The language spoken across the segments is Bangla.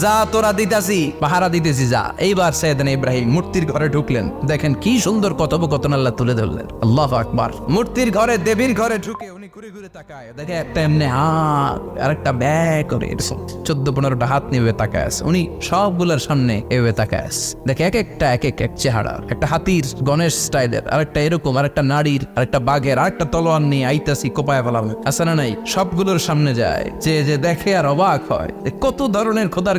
যা তোরা দিতাছি, পাহারা দিতেছি যা। এইবার সৈয়দিন ইব্রাহিম মূর্তির ঘরে ঢুকলেন। দেখেন কি সুন্দর কথোপকথন আল্লাহ তুলে ধরলেন। আল্লাহ আকবার। মূর্তির ঘরে, দেবীর ঘরে ঢুকে উনি ঘুরে ঘুরে তাকায়। দেখে একটা এমনি হাত আর একটা ব্যাগ করে চোদ্দ পনেরোটা হাত নিয়ে তাকায় আছে। উনি সবগুলোর সামনে এভাবে তাকায় আছে। দেখে এক একটা, এক এক এক চেহারা। একটা হাতির গণেশ স্টাইলের আর একটা এরকম আর একটা নারীর আর একটা বাঘের আর একটা তলোয়ার নিয়ে আইতাছি, কোপায় ফেলাম। আছে না নাই? সবগুলোর সামনে যায়। যে যে দেখে আর অবাক হয় কত ধরনের খোদার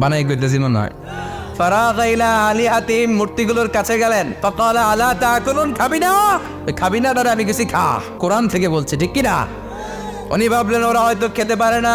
বানাই করতেছি মনে হয় ফারাগাইলা আলী আতিম মূর্তিগুলোর কাছে গেলেন। ফকাল, আলা তাকুলুন খাবি না খাবি না দাদা আমি কিছু খা। কোরআন থেকে বলছে, ঠিক কিনা? উনি ভাবলেন ওরা হয়তো খেতে পারে না।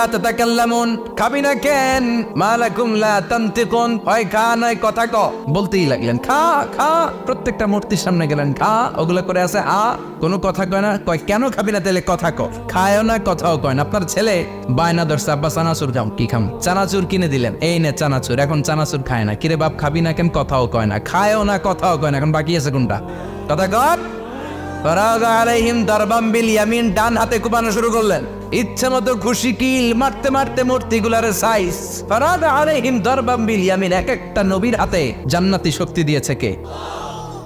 কথা কথা কথা আপনার ছেলে? বায়না ধরছে আব্বা চানাচুর কি খাম? চানাচুর কিনে দিলেন। এই নে চানাচুর, এখন চানাচুর খায় না। কিরে বাপ খাবি না কেন, কথাও কয় না। খায়ও না, কথাও কয় না। এখন বাকি আছে কোনটা? কথা আলাইহিম দারবাম ডান হাতে কুপানো শুরু করলেন। ইচ্ছা মতো খুশি কিল মারতে মারতে মূর্তিগুলার সাইজ ফারাদ আলাইহিম দরবাম বিল ইয়ামিন, এক একটা নবীর হাতে জান্নাতি শক্তি দিয়েছে কে?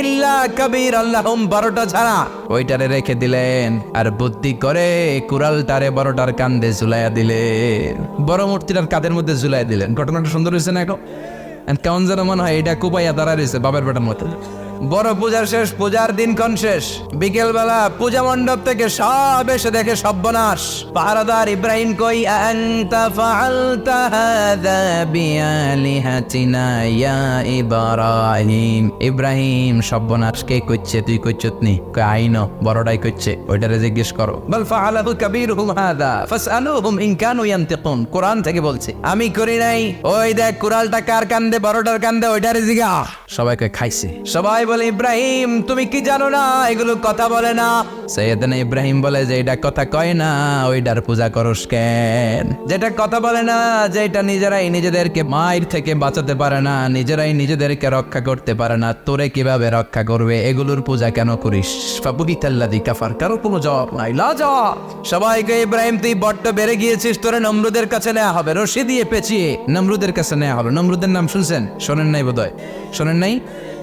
ইল্লা কবির আল্লাহম বারোটা ছাড়া। ওইটারে রেখে দিলেন। আর বুদ্ধি করে কুড়ালটারে বড়টার কান্দে ঝুলাইয়া দিলেন। বড় মূর্তিটার কাঁধের মধ্যে ঝুলাই দিলেন। ঘটনাটা সুন্দর হয়েছে না এখন? কেমন যেন মনে হয়, এটা কুপাইয়া দাঁড়া রয়েছে বাবার বেটার মতো। বড় পূজার শেষ, পূজার দিনক্ষণ শেষ। বিকেল বেলা পূজা মণ্ডপ থেকে সব এসে দেখে সর্বনাশ। পাহারাদার ইব্রাহিম কই, আনতা ফাআলতা হাযা বিআলিহাতিনা ইয়া ইব্রাহিম? ইব্রাহিম কে কইছে তুই কইছত কই আইনো বড়টাই কইছে ওইটারে জিজ্ঞেস করো। বল ফাআলাহু কাবীরুহুম হাযা, ফাসআলুহুম ইন কানু ইয়ানতিকুন। কোরআন থেকে বলছে, আমি করি নাই। ওই দেখ কুরালটা কার কান্দে, বড়টার কান্দে, ওইটারে জিগা। সবাইকে খাইছে। সবাই বলে, ইব্রাহিম, তুমি কি জানো না? এগুলো কথা বলে না। সৈয়দনা ইব্রাহিম বলে যে এটা কথা কয় না ওইটার পূজা করস কেন? যেটা কথা বলে না যে এটা নিজেরাই নিজেদেরকে মায়ের থেকে বাঁচাতে পারে না, নিজেরাই নিজেদেরকে রক্ষা করতে পারে না, তোরে কীভাবে রক্ষা করবে? এগুলোর পূজা কেন করিস? ফাবুহিতাল্লাদি কাফার, কারও কোনো জবাব নাই। লা সবাইকে, ইব্রাহিম, তুই বড্ড বেড়ে গিয়েছিস, তোরে নমরুদের কাছে নেওয়া হবে, রশি দিয়ে পেঁচিয়ে। নমরুদের কাছে নেওয়া হলো নমরুদের নাম শুনছেন? শোনেন নাই বোধহয়? শোনেন নাই?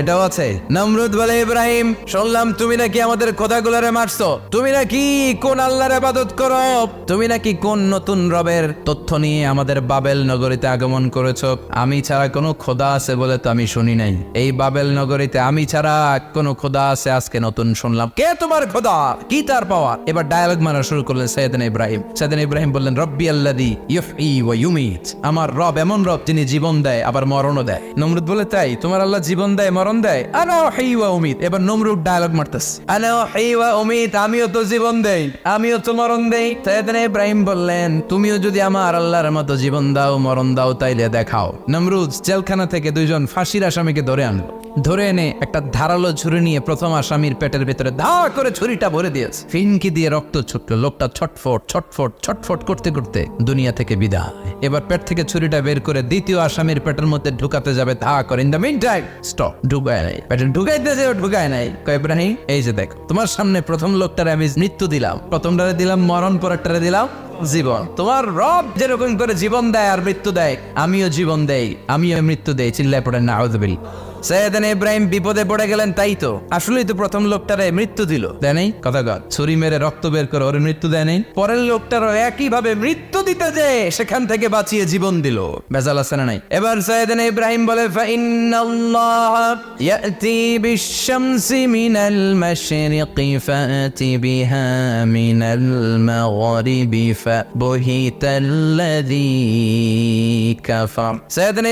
এটাও আছে। নমরুদ বলে, ইব্রাহিম, শুনলাম তুমি নাকি আমাদের খোদাগুলারে মারছো। তুমি নাকি কোন আল্লাহর ইবাদত করো? তুমি নাকি কোন নতুন রবের তথ্য নিয়ে আমাদের বাবেল নগরীতে আগমন করেছ? আমি ছাড়া কোনো খোদা আছে বলে তো আমি শুনি নাই। এই বাবেল নগরীতে আমি ছাড়া কোনো খোদা আছে আজকে নতুন শুনলাম। কে তোমার খোদা? কি তার পাওয়ার? এবার ডায়ালগ মারা শুরু করলেন সৈয়দিন ইব্রাহিম। সৈয়দিন ইব্রাহিম বললেন, রব্বি আল্লাদি ইউফই ওয়া ইউমিত। আমার রব এমন রব যিনি জীবন দেয়, আবার মরণও দেয়। নমরুদ বলে, তাই? তোমার আল্লাহ জীবন দেয়, মরণ দেয়। আনা হেই ওয়া উমিত। এবার নমরুদ ডায়ালগ মারতেছে। আনা হেই ওয়া উমিত, আমিও তো জীবন দেই। আমিও তো মরণ দেই। সৈয়দিন ইব্রাহিম বললেন, তুমিও যদি আমার আল্লাহর মতো জীবন দাও, মরণ দাও, তাইলে দেখাও। নমরুদ জেলখানা থেকে দুইজন ফাঁসির আসামিকে ধরে আনলো। ধরে এনে একটা ধারালো ছুরি নিয়ে প্রথম আসামির পেটের ভেতরে ধা করে ছুরিটা ভরে দিয়েছে। ফিনকি দিয়ে রক্ত ছুটলো। লোকটা ছটফট ছটফট ছটফট করতে করতে দুনিয়া থেকে বিদায়। এবার পেট থেকে ছুরিটা বের করে দ্বিতীয় আসামির পেটের মধ্যে ঢুকাতে যাবে। ধা করে, in the mean time stop ঢুকায় নাই। পেটে ঢুকাইতে যে ঢুকায় নাই। কয় ইব্রাহিম এই যে দেখ, তোমার সামনে প্রথম লোকটারে আমি মৃত্যু দিলাম। প্রথমটারে দিলাম, মরণ পরেরটারে দিলাম, জীবন। তোমার রব যেরকম করে জীবন দেয় আর মৃত্যু দেয়, আমিও জীবন দেই, আমিও মৃত্যু দেই। চিল্লায় পড়েন না আউযবিল সৈয়দান ইব্রাহিম বিপদে পড়ে গেলেন, তাই তো। আসলেই তো প্রথম লোকটারে মৃত্যু দিল। দেয় কথা কর ছুরি মেরে রক্ত বের করে ওর মৃত্যু দেয় নাই? পরের লোকটারও একই ভাবে মৃত্যু দিতে যে সেখান থেকে বাঁচিয়ে জীবন দিল। বেজাল আছে না নাই? এবার সৈয়দান ইব্রাহিম বলে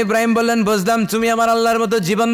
ইব্রাহিম বললেন, বুঝলাম তুমি আমার আল্লাহর মতো জীবন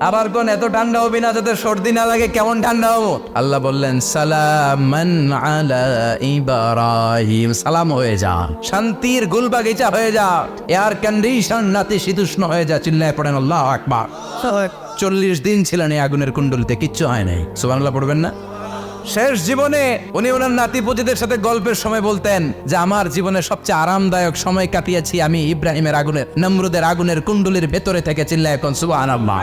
আবার কোন এত ঠান্ডা হবি না যাতে সর্দি না লাগে কেমন ঠান্ডা হব? আল্লাহ বললেন সালামান আলা ইব্রাহিম। সালাম হয়ে যা শান্তির গুল বাগিচা হয়ে যা এয়ার কন্ডিশন নাতি শীতুষ্ণ হয়ে যা চিল্লায় পড়েন আল্লাহ আকবার। চল্লিশ দিন ছিলেন এই আগুনের কুণ্ডলিতে কিচ্ছু হয় নাই। সুবহানাল্লাহ পড়বেন না? শেষ জীবনে উনি ওনার নাতিপুতিদের সাথে গল্পের সময় বলতেন যে, আমার জীবনে সবচেয়ে আরামদায়ক সময় কাটিয়েছি আমি ইব্রাহিমের আগুনের নমরুদের আগুনের কুণ্ডলির ভেতরে থেকে চিল্লায় এখন, সুবহানাল্লাহ।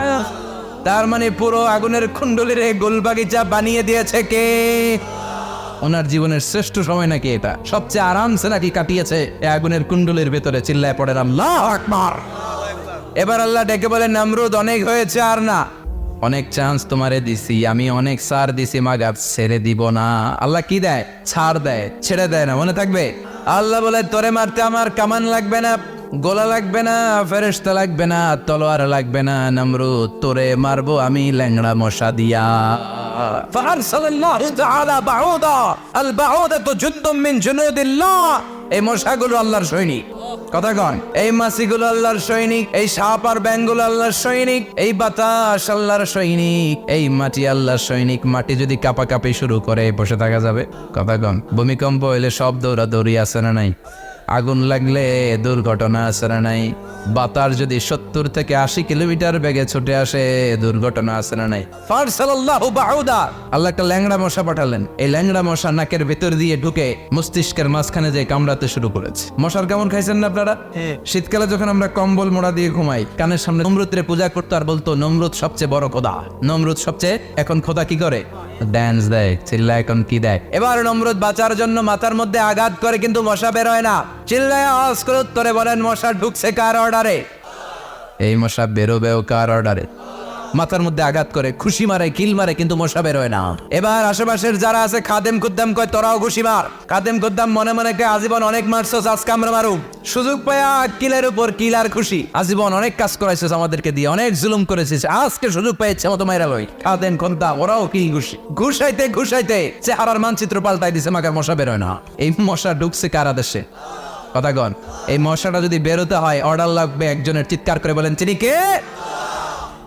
তার মানে পুরো আগুনের কুণ্ডলির গোলবাগিচা বানিয়ে দিয়েছে কে? ওনার জীবনের শ্রেষ্ঠ সময় নাকি এটা? সবচেয়ে আরামসে নাকি কাটিয়েছে এই আগুনের কুণ্ডলির ভেতরে, চিল্লায় পড়ে আল্লাহ এবার আল্লাহ ডেকে বলে নামরুদ অনেক হয়েছে আর না। অনেক চান্স তোমারে দিছি আমি অনেক সার দিছি মাগাব ছেড়ে দিব না আল্লাহ কি দেয় ছাড় দেয় ছেড়ে দেয় না মনে থাকবে আল্লাহ বলে তোরে মারতে আমার কামান লাগবে না গোলা লাগবে না ফেরেশতা লাগবে না তলোয়ার লাগবে না নমরুদ তোরে মারবো আমি ল্যাংড়া মশা দিয়া فأرسل الله تعالى بعوضا البعوضة جند من جنود الله এই মশাগুলো আল্লাহর সৈনিক কথা কন। এই মাসিগুলো আল্লাহর সৈনিক, এই সাপ আর ব্যাঙ্গুল আল্লাহর সৈনিক, এই বাতাস আল্লাহর সৈনিক, এই মাটি আল্লাহর সৈনিক, মাটি যদি কাপাকাপি শুরু করে, বসে থাকা যাবে? কথা কন। ভূমিকম্প হইলে সব দৌড়াদৌড়ি আছে না নাই? আগুন লাগলে দুর্ঘটনা না নাই। বাতার যদি সত্তর থেকে আশি কিলোমিটার বেগে ছুটে আসে দুর্ঘটনা না নাই। আল্লাহ একটা ল্যাংড়া মশা পাঠালেন। এই ল্যাংড়া মশা নাকের ভেতর দিয়ে ঢুকে মস্তিষ্কের মাঝখানে যে কামড়াতে শুরু করেছে। মশার কেমন খাইছেন না আপনারা? শীতকালে যখন আমরা কম্বল মোড়া দিয়ে ঘুমাই কানের সামনে নমরুদের পূজা করতো আর বলতো নমরুদ সবচেয়ে বড় খোদা। নমরুদ সবচেয়ে এখন খোদা কি করে? ড্যান্স দেয় চিল্লা এখন কি দেয়। এবার নমরুদ বাঁচার জন্য মাথার মধ্যে আঘাত করে, কিন্তু মশা বের হয় না। চিল্লায় আওয়াজ করে উত্তরে বলেন, মশা ঢুকছে কার অর্ডারে এই মশা বেরোবেও কার অর্ডারে মাথার মধ্যে আঘাত করে, খুশি মারে, কিল মারে, কিন্তু মশা বেরোয় না। এবার আশেপাশের যারা আছে, খাদেম কুদ্দাম কয়, তোরাও খুশি মার। খাদেম কুদ্দাম মনে মনে কয়, আজীবন অনেক মারছস, আজকে আমরা মারুম। সুযোগ পায়া কিলের উপর কিল আর খুশি। আজীবন অনেক কাজ করাইছিস আমাদেরকে দিয়ে, অনেক জুলুম করেছিস। আজকে সুযোগ পেয়েছে মতো মাইরা লই। খাদেম কুদ্দাম ওরাও কিল খুশি ঘুষাইতে ঘুষাইতে, চেহারার মানচিত্র পাল্টাই দিছে মাকার মশা বেরোয় না। এই মশা ঢুকছে কারা দেশে কথাগণ এই মশাটা যদি বেরোতে হয়, অর্ডার লাগবে একজনের, চিৎকার করে বলেন তিনি কে?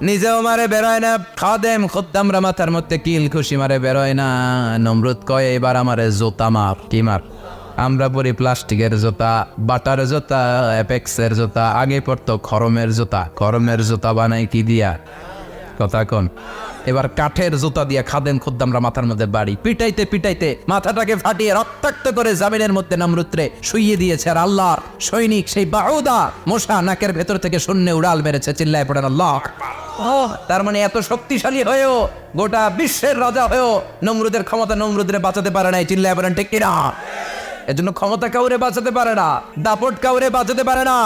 নিজেও মারে বেরোয় না। খাদেম খদ্দামরা মাথার মধ্যে কিল খুশি মারে বেরোয় না। নমরুদ কয় এবার আমারে জোতা মার। কি মার? আমরা পরি প্লাস্টিকের জোতা, বাটার জোতা, অ্যাপেক্সের জোতা, আগে পড়তো খরমের জোতা। খরমের জোতা বানাই কি দিয়া? কথা কোন? এবার কাঠের জুতা দিয়ে খাদেন খুদ্দামরা মাথার মধ্যে বাড়ি। পিটাইতে পিটাইতে মাথাটাকে ফাটিয়ে রক্তাক্ত করে জামিনের মধ্যে নামরুত্রে শুইয়ে দিয়েছে আর আল্লাহর সৈনিক সেই বাউদা। মশা নাকের ভেতর থেকে শূন্য উড়াল মেরেছে, চিল্লায় পড়েন আল্লাহ। তার মানে এত শক্তিশালী হয়েও, গোটা বিশ্বের রাজা হয়েও নমরুদের ক্ষমতা নমরুদের বাঁচাতে পারে নাই, চিল্লায় পড়েন ঠিক কিনা? এজন্য ক্ষমতা কাউরে বাঁচাতে পারে না, দাপট কাউরে বাঁচাতে পারে না।